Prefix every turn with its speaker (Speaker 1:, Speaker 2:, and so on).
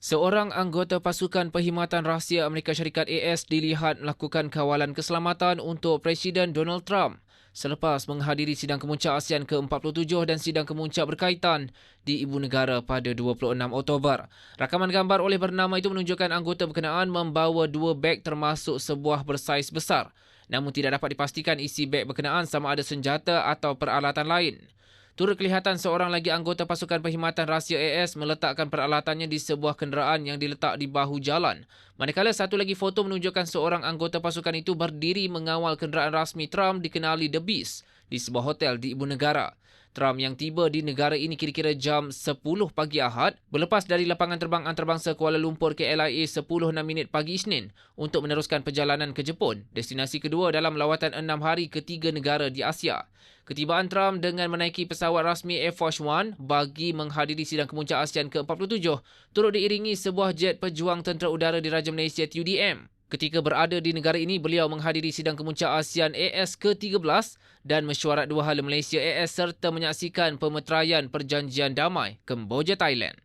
Speaker 1: Seorang anggota pasukan perkhidmatan rahsia Amerika Syarikat AS dilihat melakukan kawalan keselamatan untuk Presiden Donald Trump selepas menghadiri sidang kemuncak ASEAN ke-47 dan sidang kemuncak berkaitan di Ibu Negara pada 26 Oktober. Rakaman gambar oleh bernama itu menunjukkan anggota berkenaan membawa dua beg termasuk sebuah bersaiz besar. Namun tidak dapat dipastikan isi beg berkenaan sama ada senjata atau peralatan lain. Turut kelihatan seorang lagi anggota pasukan perkhidmatan rahsia AS meletakkan peralatannya di sebuah kenderaan yang diletak di bahu jalan. Manakala satu lagi foto menunjukkan seorang anggota pasukan itu berdiri mengawal kenderaan rasmi Trump dikenali The Beast di sebuah hotel di ibu negara. Trump yang tiba di negara ini kira-kira jam 10 pagi Ahad berlepas dari lapangan terbang antarabangsa Kuala Lumpur ke LIA 10.6 minit pagi Isnin untuk meneruskan perjalanan ke Jepun, destinasi kedua dalam lawatan enam hari ke tiga negara di Asia. Ketibaan Trump dengan menaiki pesawat rasmi Air Force One bagi menghadiri sidang kemuncak ASEAN ke-47 turut diiringi sebuah jet pejuang tentera udara diraja Malaysia TUDM. Ketika berada di negara ini, beliau menghadiri sidang kemuncak ASEAN AS ke-13 dan mesyuarat dua hala Malaysia AS serta menyaksikan pemeteraian perjanjian damai Kemboja Thailand.